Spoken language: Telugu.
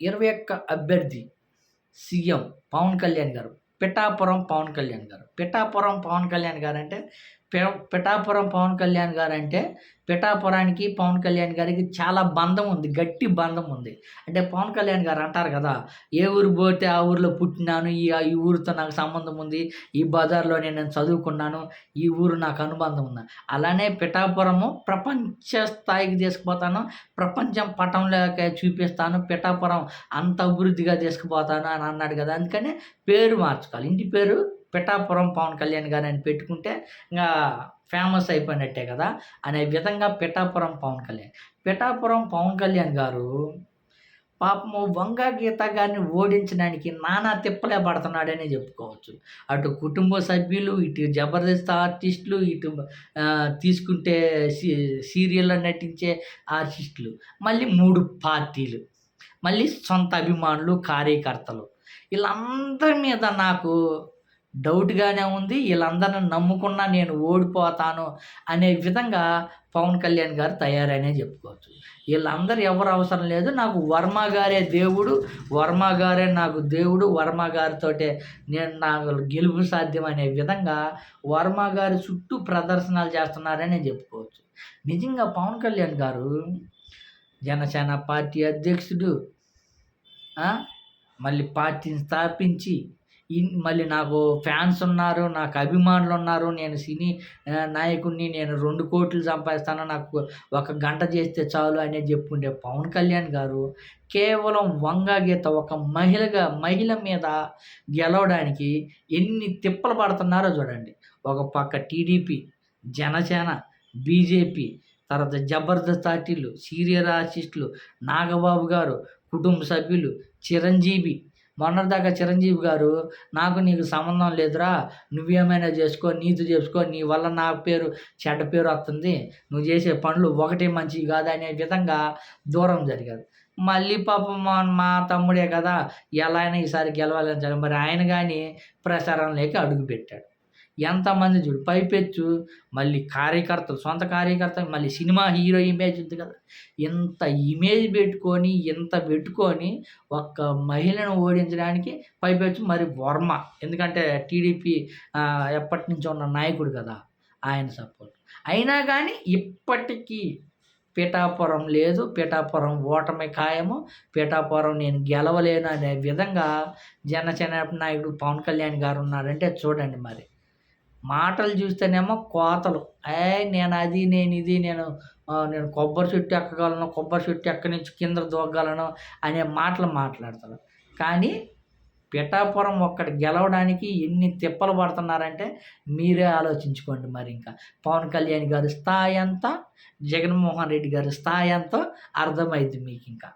ఇరవై ఒక్క అభ్యర్థి సీఎం పవన్ కళ్యాణ్ గారు పిఠాపురం పవన్ కళ్యాణ్ గారు. పిఠాపురం పవన్ కళ్యాణ్ గారు అంటే పిఠాపురం పవన్ కళ్యాణ్ గారు అంటే పిఠాపురానికి పవన్ కళ్యాణ్ గారికి చాలా బంధం ఉంది గట్టి బంధం ఉంది. అంటే పవన్ కళ్యాణ్ గారు అంటారు కదా ఏ ఊరు పోతే ఆ ఊరిలో పుట్టినాను ఈ ఈ ఊరితో నాకు సంబంధం ఉంది ఈ బజార్లో నేను చదువుకున్నాను ఈ ఊరు నాకు అనుబంధం ఉంది? అలానే పిఠాపురము ప్రపంచ స్థాయికి తీసుకుపోతాను ప్రపంచం పటంలోకి చూపిస్తాను పిఠాపురం అంత అభివృద్ధిగా తీసుకుపోతాను అని అన్నాడు కదా అందుకని పేరు మార్చుకోవాలి. ఇంటి పేరు పిఠాపురం పవన్ కళ్యాణ్ గారు అని పెట్టుకుంటే ఇంకా ఫేమస్ అయిపోయినట్టే కదా అనే విధంగా పిఠాపురం పవన్ కళ్యాణ్. పిఠాపురం పవన్ కళ్యాణ్ గారు పాపము వంగ గీత గారిని ఓడించడానికి నానా తిప్పలే పడుతున్నాడని చెప్పుకోవచ్చు. అటు కుటుంబ సభ్యులు ఇటు జబర్దస్త్ ఆర్టిస్టులు ఇటు తీసుకుంటే సీ సీరియల్లో నటించే ఆర్టిస్టులు మళ్ళీ మూడు పార్టీలు మళ్ళీ సొంత అభిమానులు కార్యకర్తలు. వీళ్ళందరి మీద నాకు డౌట్గానే ఉంది. వీళ్ళందరిని నమ్ముకున్నా నేను ఓడిపోతాను అనే విధంగా పవన్ కళ్యాణ్ గారు తయారనే చెప్పుకోవచ్చు. వీళ్ళందరూ ఎవరు అవసరం లేదు. నాకు వర్మ గారే దేవుడు వర్మ గారే నాకు దేవుడు వర్మ గారితోటే నేను నాకు గెలుపు సాధ్యం అనే విధంగా వర్మ గారి చుట్టూ ప్రదర్శనలు చేస్తున్నారని చెప్పుకోవచ్చు. నిజంగా పవన్ కళ్యాణ్ గారు జనసేన పార్టీ అధ్యక్షుడు మళ్ళీ పార్టీని స్థాపించి మళ్ళీ నాకు ఫ్యాన్స్ ఉన్నారు నాకు అభిమానులు ఉన్నారు నేను సినీ నాయకుడిని నేను రెండు కోట్లు సంపాదిస్తాను నాకు ఒక గంట చేస్తే చాలు అనేది చెప్పుకుంటే పవన్ కళ్యాణ్ గారు కేవలం వంగ గీత ఒక మహిళగా మహిళ మీద గెలవడానికి ఎన్ని తిప్పలు పడుతున్నారో చూడండి. ఒక పక్క టీడీపీ జనసేన బీజేపీ తర్వాత జబర్దస్త్ ఆర్టీలు సీరియల్ ఆర్టిస్టులు నాగబాబు గారు కుటుంబ సభ్యులు చిరంజీవి మొన్నటిదాకా చిరంజీవి గారు నాకు నీకు సంబంధం లేదురా నువ్వేమైనా చేసుకో నీతి చేసుకో నీ వల్ల నా పేరు చెడ్డ పేరు వస్తుంది. నువ్వు చేసే పనులు ఒకటే మంచివి కాదు అనే విధంగా దూరం జరిగారు. మళ్ళీ పాపం మా మా తమ్ముడే కదా ఎలా అయినా ఈసారి గెలవాలని చెప్పి మరి ఆయన కానీ ప్రచారంలోకి అడుగు అడుగుపెట్టాడు. ఎంతమంది చూడు పైపెచ్చు మళ్ళీ కార్యకర్తలు సొంత కార్యకర్తలు మళ్ళీ సినిమా హీరో ఇమేజ్ ఉంది కదా. ఇంత ఇమేజ్ పెట్టుకొని ఇంత పెట్టుకొని ఒక్క మహిళను ఓడించడానికి పైపెచ్చు మరి వర్మ. ఎందుకంటే టీడీపీ ఎప్పటి నుంచో ఉన్న నాయకుడు కదా ఆయన సపోర్ట్. అయినా కానీ ఇప్పటికీ పిఠాపురం లేదు పిఠాపురం ఓటమి ఖాయము పిఠాపురం నేను గెలవలేను అనే విధంగా జనసేన నాయకుడు పవన్ కళ్యాణ్ గారు ఉన్నారంటే చూడండి మరి. మాటలు చూస్తేనేమో కోతలు. ఏ నేను అది నేను ఇది నేను నేను కొబ్బరి చెట్టు ఎక్కగలను కొబ్బరి చెట్టు ఎక్కడి నుంచి కింద దూగలను అనే మాటలు మాట్లాడతారు. కానీ పిఠాపురం ఒక్కటి గెలవడానికి ఎన్ని తిప్పలు పడుతున్నారంటే మీరే ఆలోచించుకోండి మరి ఇంకా. పవన్ కళ్యాణ్ గారి స్థాయి ఎంత? జగన్మోహన్ రెడ్డి గారి స్థాయి ఎంతో? అర్థమైంది మీకు ఇంకా.